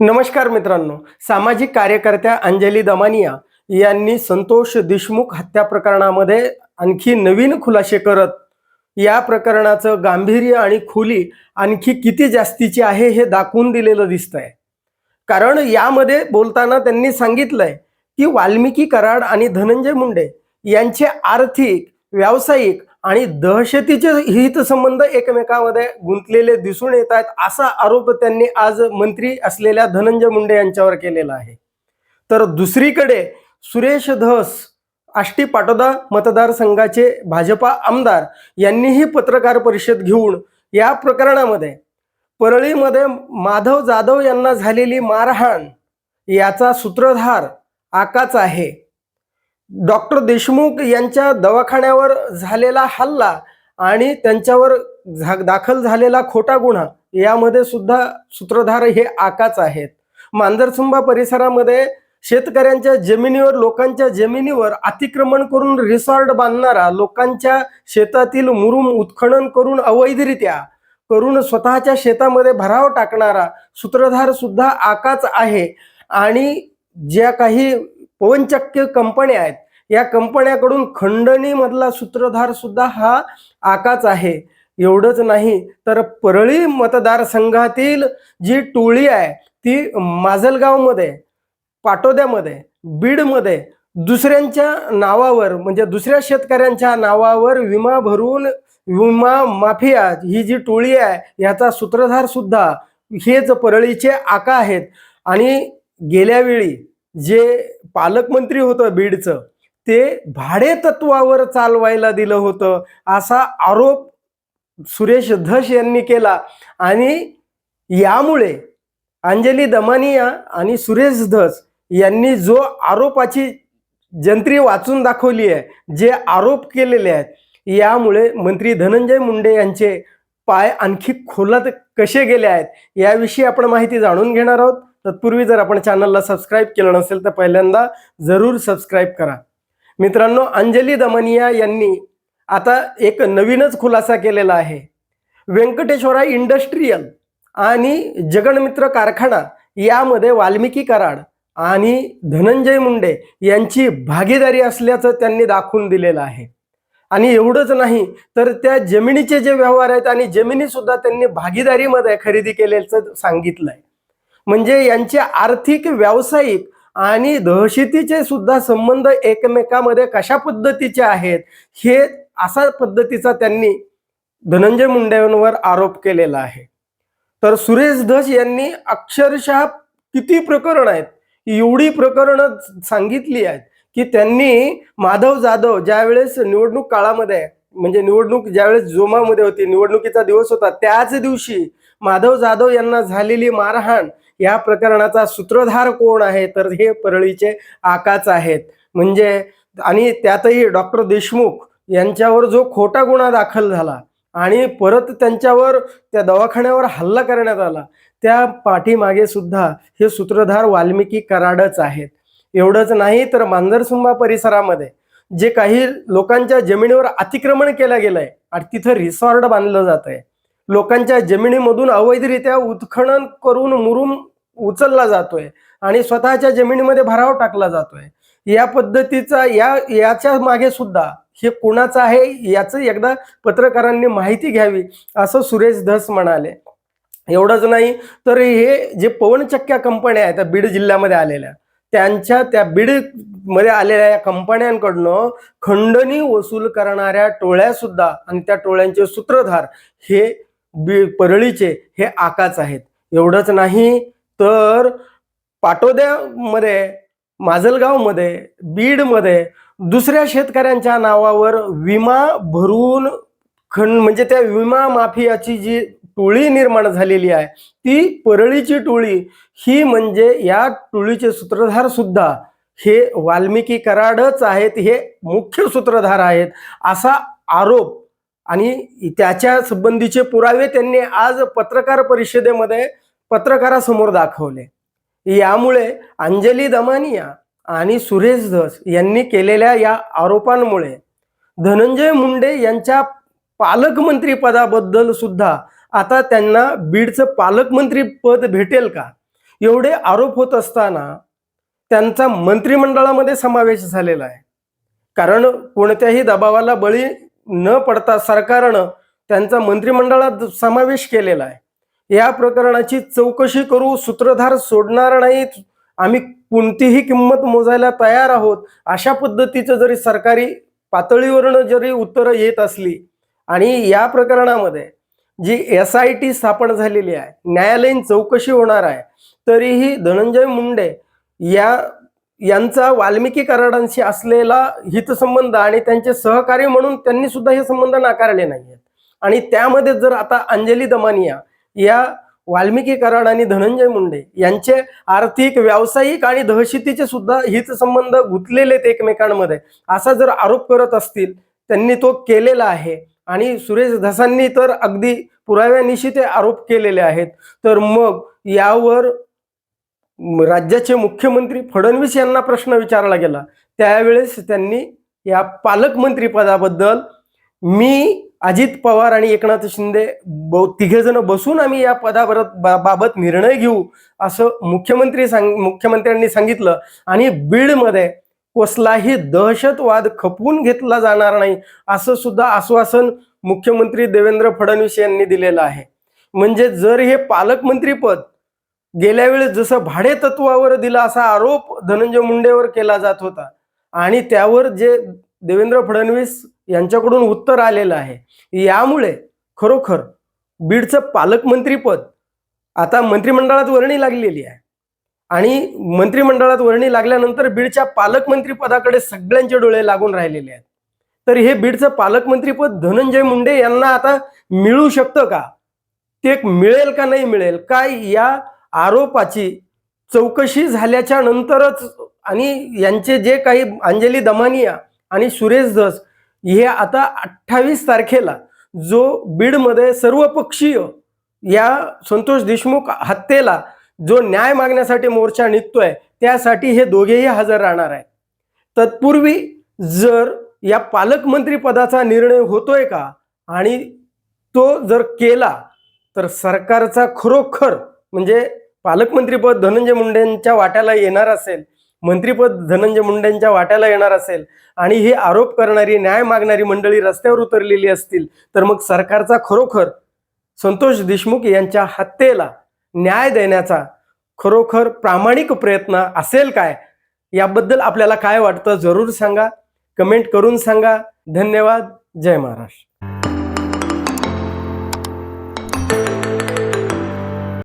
नमस्कार मित्रांनो सामाजिक कार्यकर्त्या अंजली दमानिया यांनी संतोष देशमुख हत्या प्रकरणामध्ये आणखी नवीन खुलासे करत या प्रकरणाचं गांभीर्य आणि खोली आणखी किती जास्तीची आहे हे दाखवून दिलेलं दिसतंय. कारण यामध्ये बोलताना त्यांनी सांगितलंय की वाल्मिकी कराड आणि धनंजय मुंडे यांचे आर्थिक व्यावसायिक आणि दहशतीचे हितसंबंध एकमेकामध्ये गुंतलेले दिसून येत आहेत असा आरोप त्यांनी आज मंत्री असलेल्या धनंजय मुंडे यांच्यावर केलेला आहे. तर दुसरीकडे सुरेश धस आष्टी पाटोदा मतदारसंघाचे भाजपा आमदार यांनीही पत्रकार परिषद घेऊन या प्रकरणामध्ये परळीमध्ये माधव जाधव यांना झालेली मारहाण याचा सूत्रधार आकाच आहे. डॉक्टर देशमुख यांच्या दवाखान्यावर झालेला हल्ला आणि त्यांच्यावर झा- दाखल झालेला खोटा गुन्हा यामध्ये सुद्धा सूत्रधार हे आकाच आहेत. मांजरसुंबा परिसरामध्ये शेतकऱ्यांच्या जमिनीवर लोकांच्या जमिनीवर अतिक्रमण करून रिसॉर्ट बांधणारा लोकांच्या शेतातील मुरुम उत्खनन करून अवैधरित्या करून स्वतःच्या शेतामध्ये भराव टाकणारा सूत्रधार सुद्धा आकाच आहे. आणि ज्या काही पवनचक्की कंपन्या आहेत. या कंपन्याकडून खंडणीमधला सूत्रधार सुद्धा हा आकाच आहे. एवढंच नाही तर परळी मतदारसंघातील जी टोळी आहे ती माजलगावमध्ये पाटोद्यामध्ये बीडमध्ये दुसऱ्यांच्या नावावर म्हणजे दुसऱ्या शेतकऱ्यांच्या नावावर विमा भरून विमा माफिया ही जी टोळी आहे ह्याचा सूत्रधार सुद्धा हेच परळीचे आका आहेत. आणि गेल्या वेळी जे पालकमंत्री होतं बीडचं ते भाडे तत्वावर चालवायला दिलं होतं. असा आरोप सुरेश धस यांनी केला आणि यामुळे अंजली दमानिया आणि सुरेश धस यांनी जो आरोपाची जंत्री वाचून दाखवली आहे जे आरोप केलेले आहेत यामुळे मंत्री धनंजय मुंडे यांचे पाय आणखी खोलात कसे गेले आहेत याविषयी आपण माहिती जाणून घेणार आहोत. तत्पूर्वी जर आपण चॅनलला सबस्क्राईब केलं नसेल तर पहिल्यांदा जरूर सबस्क्राईब करा. मित्रांनो अंजली दमनिया यांनी आता एक नवीनच खुलासा केलेला आहे. व्यंकटेश्वरा इंडस्ट्रीयल आणि जगनमित्र कारखाना यामध्ये वाल्मिकी कराड आणि धनंजय मुंडे यांची भागीदारी असल्याचं त्यांनी दाखवून दिलेलं आहे. आणि एवढंच नाही तर त्या जमिनीचे जे व्यवहार आहेत आणि जमिनीसुद्धा त्यांनी भागीदारीमध्ये खरेदी केल्याचं सांगितलं आहे म्हणजे यांचे आर्थिक व्यावसायिक आणि दहशतीचे सुद्धा संबंध एकमेकामध्ये कशा पद्धतीचे आहेत हे असा पद्धतीचा त्यांनी धनंजय मुंडेंवर आरोप केलेला आहे. तर सुरेश धस यांनी अक्षरशः किती प्रकरण आहेत एवढी प्रकरणं सांगितली आहेत की त्यांनी माधव जाधव ज्यावेळेस निवडणूक काळामध्ये म्हणजे निवडणूक ज्यावेळेस जोमामध्ये होती निवडणुकीचा दिवस होता त्याच दिवशी माधव जाधव यांना झालेली मारहाण या प्रकरणाचा सूत्रधार कोण आहे? तर हे परळीचे आकाच आहेत. म्हणजे आणि त्यातही डॉक्टर देशमुख यांच्यावर जो खोटा गुन्हा दाखल झाला आणि परत त्यांच्यावर त्या दवाखान्यावर हल्ला करण्यात आला त्या पाठीमागे सुद्धा हे सूत्रधार वाल्मिकी कराडच आहेत. एवढंच नाही तर मांजरसुंबा परिसरामध्ये जे काही लोकांच्या जमिनीवर अतिक्रमण केलं गेलंय आणि तिथं रिसॉर्ट बांधलं जात आहे लोकांच्या जमिनीमधून अवैधरित्या उत्खनन करून मुरुम उचलला जातोय आणि स्वतःच्या जमिनीमध्ये भराव टाकला जातोय. या पद्धतीचा या याच्या मागे सुद्धा हे कोणाचं आहे याचं एकदा पत्रकारांनी माहिती घ्यावी असं सुरेश धस म्हणाले. एवढंच नाही तर हे जे पवनचक्क्या कंपन्या आहेत त्या बीड जिल्ह्यामध्ये आलेल्या त्यांच्या त्या बीडमध्ये आलेल्या या कंपन्यांकडनं खंडणी वसूल करणाऱ्या टोळ्या सुद्धा आणि त्या टोळ्यांचे सूत्रधार हे बी परळीचे हे आकाच आहेत. एवढंच नाही तर पाटोद्यामध्ये माजलगावमध्ये बीडमध्ये दुसऱ्या शेतकऱ्यांच्या नावावर विमा भरून खंड म्हणजे त्या विमा माफियाची जी टोळी निर्माण झालेली आहे ती परळीची टोळी ही म्हणजे या टोळीचे सूत्रधार सुद्धा हे वाल्मिकी कराडच आहेत हे मुख्य सूत्रधार आहेत असा आरोप आणि त्याच्या संबंधीचे पुरावे त्यांनी आज पत्रकार परिषदेमध्ये पत्रकारासमोर दाखवले. यामुळे अंजली दमानिया आणि सुरेश धस यांनी केलेल्या या आरोपांमुळे धनंजय मुंडे यांच्या पालकमंत्री पदाबद्दल सुद्धा आता त्यांना बीडचं पालकमंत्री पद भेटेल का? एवढे आरोप होत असताना त्यांचा मंत्रिमंडळामध्ये समावेश झालेला आहे. कारण कोणत्याही दबावाला बळी न पडता सरकारनं त्यांचा मंत्रिमंडळात समावेश केलेला आहे. या प्रकरणाची चौकशी करू सूत्रधार सोडणार नाहीत. आम्ही कोणतीही किंमत मोजायला तयार आहोत. अशा पद्धतीचं जरी सरकारी पातळीवरनं जरी उत्तरं येत असली आणि या प्रकरणामध्ये जी एस आय टी स्थापन झालेली आहे न्यायालयीन चौकशी होणार आहे तरीही धनंजय मुंडे या यांचा वाल्मिकी कराडांशी असलेला हितसंबंध आणि त्यांचे सहकारी म्हणून त्यांनी सुद्धा हे संबंध नाकारले नाही आहेत आणि त्यामध्ये जर आता अंजली दमानिया या वाल्मिकी कराड आणि धनंजय मुंडे यांचे आर्थिक व्यावसायिक आणि दहशतीचे सुद्धा हितसंबंध गुंतलेलेत एकमेकांमध्ये असा जर आरोप करत असतील त्यांनी तो केलेला आहे. आणि सुरेश धसांनी तर अगदी पुराव्यानिशी ते आरोप केलेले आहेत. तर मग यावर राज्याचे मुख्यमंत्री फडणवीस यांना प्रश्न विचारला गेला. त्यावेळेस त्यांनी या पालकमंत्रीपदाबद्दल मी अजित पवार आणि एकनाथ शिंदे तिघे जण बसून आम्ही या पदावर बा- बाबत निर्णय घेऊ असं मुख्यमंत्री सांग मुख्यमंत्र्यांनी सांगितलं. आणि बीडमध्ये कसलाही दहशतवाद खपवून घेतला जाणार नाही असं सुद्धा आश्वासन मुख्यमंत्री देवेंद्र फडणवीस यांनी दिलेलं आहे. म्हणजे जर हे पालकमंत्रीपद गेल्या वेळेस जसं भाडे तत्वावर दिला असा आरोप धनंजय मुंडेवर केला जात होता. आणि त्यावर जे देवेंद्र फडणवीस यांच्याकडून उत्तर आलेलं आहे यामुळे खरोखर बीडचं पालकमंत्रीपद आता मंत्रिमंडळात वर्णी लागलेली आहे. आणि मंत्रिमंडळात वर्णी लागल्यानंतर बीडच्या पालकमंत्रीपदाकडे सगळ्यांचे डोळे लागून राहिलेले आहेत. तर हे बीडचं पालकमंत्रीपद धनंजय मुंडे यांना आता मिळू शकतं का? ते मिळेल का नाही मिळेल? काय या आरोपाची चौकशी झाल्याच्या नंतरच आणि यांचे जे काही अंजली दमानिया आणि सुरेश धस हे आता अठ्ठावीस तारखेला जो बीडमध्ये सर्वपक्षीय या संतोष देशमुख हत्येला जो न्याय मागण्यासाठी मोर्चा निघतोय त्यासाठी हे दोघेही हजर राहणार आहे तत्पूर्वी जर या पालकमंत्री पदाचा निर्णय होतोय का आणि तो जर केला तर सरकारचा खरोखर म्हणजे पालकमंत्रीपद धनंजय मुंडेंच्या वाट्याला येणार असेल मंत्रीपद धनंजय मुंडेंच्या वाट्याला येणार असेल आणि हे आरोप करणारी न्याय मागणारी मंडळी रस्त्यावर उतरलेली असतील तर मग सरकारचा खरोखर संतोष देशमुख यांच्या हत्येला न्याय देण्याचा खरोखर प्रामाणिक प्रयत्न असेल काय? याबद्दल आपल्याला काय वाटतं? जरूर सांगा. कमेंट करून सांगा. धन्यवाद. जय महाराष्ट्र.